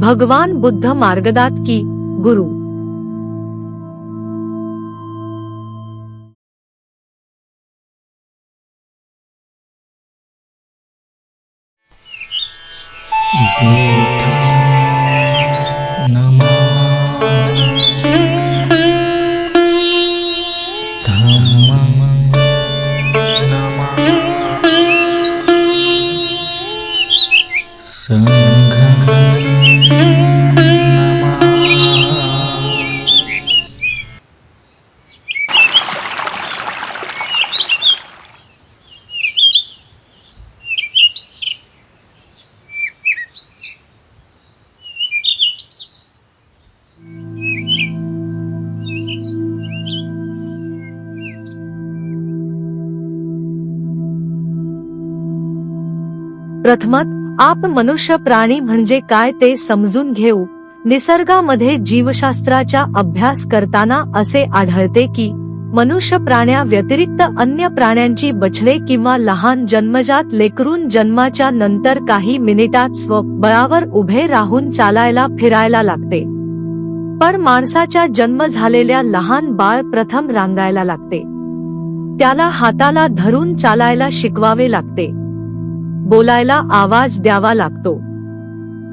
भगवान बुद्ध मार्गदात की गुरु। प्रथमत आप मनुष्य प्राणी म्हणजे काय ते समजून घेऊ. निसर्गामध्ये जीवशास्त्राचा अभ्यास करताना असे आढळते की मनुष्य प्राण्या व्यतिरिक्त अन्य प्राण्यांची बछडे किंवा लहान जन्मजात लेकरून जन्माच्या नंतर काही मिनिटात स्वबळावर उभे राहून चालायला फिरायला लागते. पण माणसाच्या जन्म झालेल्या लहान बाळ प्रथम रांगायला लागते. त्याला हाताला धरून चालायला शिकवावे लागते. बोलायला आवाज द्यावा लागतो.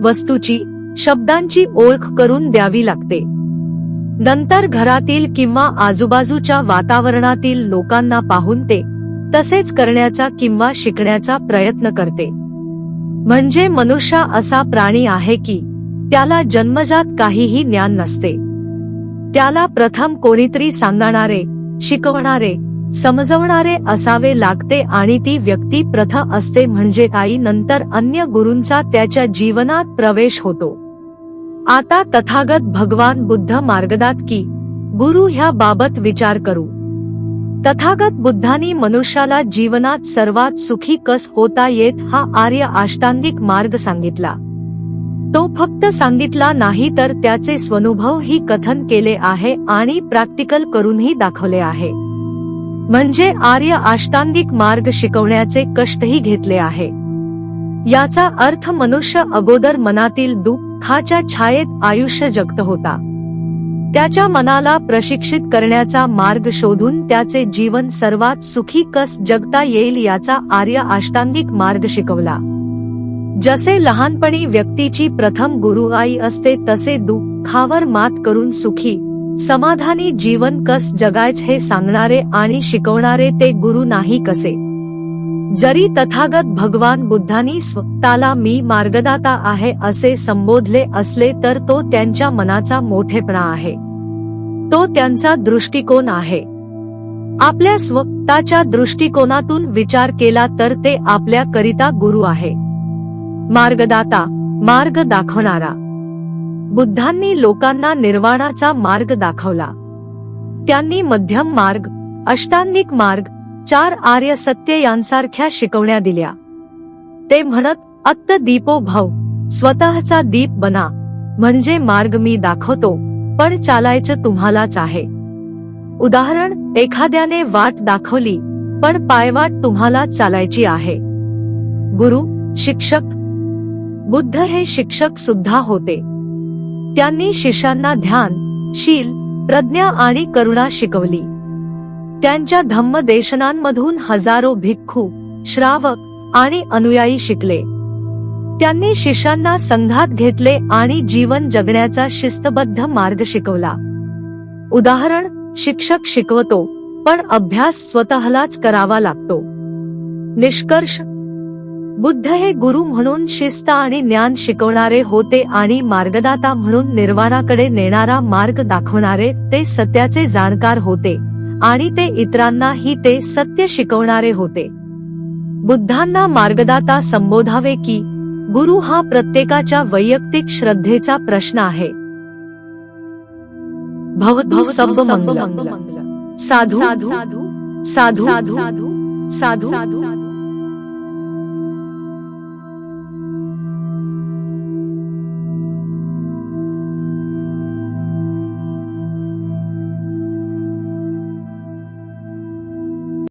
वस्तूची शब्दांची ओळख करून द्यावी लागते. नंतर घरातील किंवा आजूबाजूच्या वातावरणातील लोकांना पाहून ते तसेच करण्याचा किंवा शिकण्याचा प्रयत्न करते. म्हणजे मनुष्य असा प्राणी आहे की त्याला जन्मजात काहीही ज्ञान नसते. त्याला प्रथम कोणीतरी सांगणारे शिकवणारे समजवणारे असावे लागते आणि ती व्यक्ती प्रथ असते म्हणजे आई नंतर अन्य गुरूंचा त्याच्या जीवनात प्रवेश होतो. आता तथागत भगवान बुद्ध मार्गदात की गुरु ह्या बाबत विचार करू. तथागत बुद्धांनी मनुष्याला जीवनात सर्वात सुखी कस होता येत हा आर्य आष्टांगिक मार्ग सांगितला. तो फक्त सांगितला नाही तर त्याचे स्वनुभव ही कथन केले आहे आणि प्रॅक्टिकल करूनही दाखवले आहे. म्हणजे आर्य अष्टांगिक मार्ग शिकवण्याचे कष्टही घेतले आहे. याचा अर्थ मनुष्य अगोदर मनातील दुःखाच्या छायेत आयुष्य जगत होता. त्याच्या मनाला प्रशिक्षित करण्याचा मार्ग शोधून त्याचे जीवन सर्वात सुखी कस जगता येईल याचा आर्य अष्टांगिक मार्ग शिकवला. जसे लहानपणी व्यक्तीची प्रथम गुरु आई असते तसे दुःखावर मात करून सुखी समाधानी जीवन कस जगायच हे सांगणारे आणि शिकवणारे ते गुरु नाही कसे? जरी तथागत भगवान बुद्धांनी स्वतःला मी मार्गदाता आहे असे संबोधले असले तर तो त्यांच्या मनाचा मोठेपणा आहे. तो त्यांचा दृष्टिकोन आहे. आपल्या स्वतःच्या दृष्टिकोनातून विचार केला तर ते आपल्या करिता गुरु आहे. मार्गदाता मार्ग दाखवणारा. बुद्धांनी लोकांना निर्वाणाचा मार्ग दाखवला. त्यांनी मध्यम मार्ग अष्टांगिक मार्ग चार आर्य सत्य यांसारख्या शिकवण्या दिल्या. ते म्हणत अत्त दीपो भव स्वतःचा दीप बना म्हणजे मार्ग मी दाखवतो पण चालायचं तुम्हालाच आहे. उदाहरण एखाद्याने वाट दाखवली पण पायवाट तुम्हाला चालायची आहे. गुरु शिक्षक. बुद्ध हे शिक्षक सुद्धा होते. त्यांनी शिष्यांना ध्यान शील प्रज्ञा आणि करुणा शिकवली. त्यांच्या धम्मदेशनांमधून हजारो भिक्खू श्रावक आणि अनुयायी शिकले. त्यांनी शिष्यांना संघात घेतले आणि जीवन जगण्याचा शिस्तबद्ध मार्ग शिकवला. उदाहरण शिक्षक शिकवतो पण अभ्यास स्वतःलाच करावा लागतो. निष्कर्ष बुद्ध हे गुरु म्हणून शिस्त आणि ज्ञान शिकवणारे होते आणि मार्गदाता म्हणून निर्वाणाकडे नेणारा मार्ग दाखवणारे ते सत्याचे जाणकार होते आणि ते इतरांनाही ते सत्य शिकवणारे होते बुद्धांना मार्गदाता संबोधावे की गुरु हा प्रत्येकाच्या वैयक्तिक श्रद्धेचा प्रश्न आहे भवतु सब मंगलम साधू साधू साधू साधू साधू